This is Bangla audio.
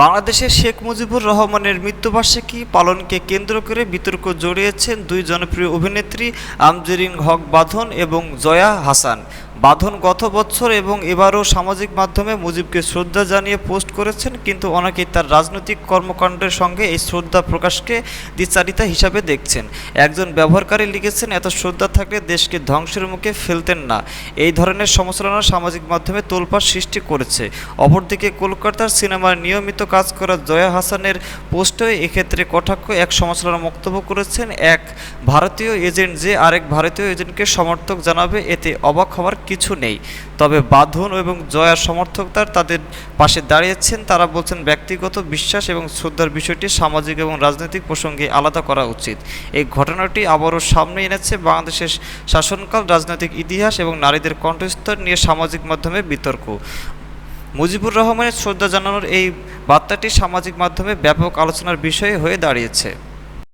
বাংলাদেশের শেখ মুজিবুর রহমানের মৃত্যুবার্ষিকী পালনকে কেন্দ্র করে বিতর্ক জড়িয়েছেন দুই জনপ্রিয় অভিনেত্রী আমজেরিন হক বাঁধন এবং জয়া হাসান। বাঁধন গত বছর এবং এবারও সামাজিক মাধ্যমে মুজিবকে শ্রদ্ধা জানিয়ে পোস্ট করেছেন, কিন্তু অনেকে তার রাজনৈতিক কর্মকাণ্ডের সঙ্গে এই শ্রদ্ধা প্রকাশকে দ্বিচারিতা হিসাবে দেখছেন। একজন ব্যবহারকারী লিখেছেন, এত শ্রদ্ধা থাকলে দেশকে ধ্বংসের মুখে ফেলতেন না। এই ধরনের সমালোচনা সামাজিক মাধ্যমে তোলপাড় সৃষ্টি করেছে। অপরদিকে কলকাতার সিনেমার নিয়মিত কাজ করা জয়া হাসানের পোস্টেও এক্ষেত্রে কটাক্ষ এক সমালোচনার বক্তব্য করেছেন। এক, ভারতীয় এজেন্ট যে আরেক ভারতীয় এজেন্টকে সমর্থক জানাবে, এতে অবাক হওয়ার কিছু নেই। তবে বাঁধন এবং জয়ার সমর্থকরা তাদের পাশে দাঁড়িয়েছেন। তারা বলছেন, ব্যক্তিগত বিশ্বাস এবং শ্রদ্ধার বিষয়টি সামাজিক এবং রাজনৈতিক প্রসঙ্গে আলাদা করা উচিত। এই ঘটনাটি আবারও সামনে এনেছে বাংলাদেশের শাসনকাল, রাজনৈতিক ইতিহাস এবং নারীদের কণ্ঠস্তর নিয়ে সামাজিক মাধ্যমে বিতর্ক। মুজিবুর রহমানের শ্রদ্ধা জানানোর এই বার্তাটি সামাজিক মাধ্যমে ব্যাপক আলোচনার বিষয় হয়ে দাঁড়িয়েছে।